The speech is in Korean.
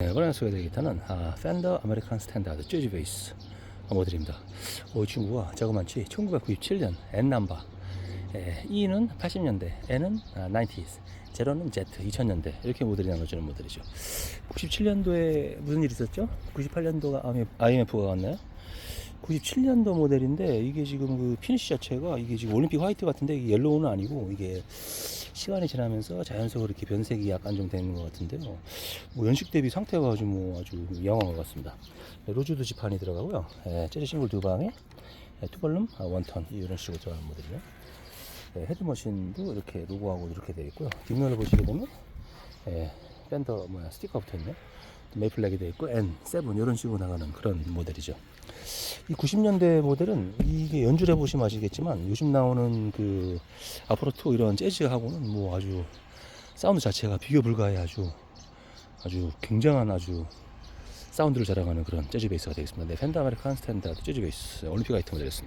네, 이번에 소개드릴 기타는 아, 팬더 아메리칸 스탠다드 재즈 베이스 모델입니다. 오, 이 친구가 자그만치 1997년 N 넘버 에, E는 80년대, N은 아, 90s, 제로는 Z 2000년대 이렇게 모델이 나눠지는 모델이죠. 97년도에 무슨 일이 있었죠? 98년도가 IMF가 왔나요? 97년도 모델인데 이게 지금 그 피니시 자체가 이게 지금 올림픽 화이트 같은데 이게 옐로우는 아니고 이게 시간이 지나면서 자연적으로 이렇게 변색이 약간 좀 되는 것 같은데요. 뭐 연식 대비 상태가 아주 뭐 아주 영한 것 같습니다. 네, 로즈도 지판이 들어가고요. 예, 재즈 싱글 두 방에 예, 투벌룸 아, 원턴 이런 식으로 들어가는 모델이요. 예, 헤드머신도 이렇게 로고하고 이렇게 되어 있고요. 뒷면을 보시게 되면 예, 밴더 뭐야 스티커 붙어 있네. 메이플렉이 되어 있고 N, 7 이런 식으로 나가는 그런 모델이죠. 이 90년대 모델은 이게 연주를 해보시면 아시겠지만 요즘 나오는 그투 이런 재즈하고는 뭐 아주 사운드 자체가 비교 불가해 아주 아주 굉장한 아주 사운드를 자랑하는 그런 재즈 베이스가 되겠습니다. 네, 펜더 아메리칸 스탠다드 재즈 베이스 올림픽 아이템 모델이었습니다.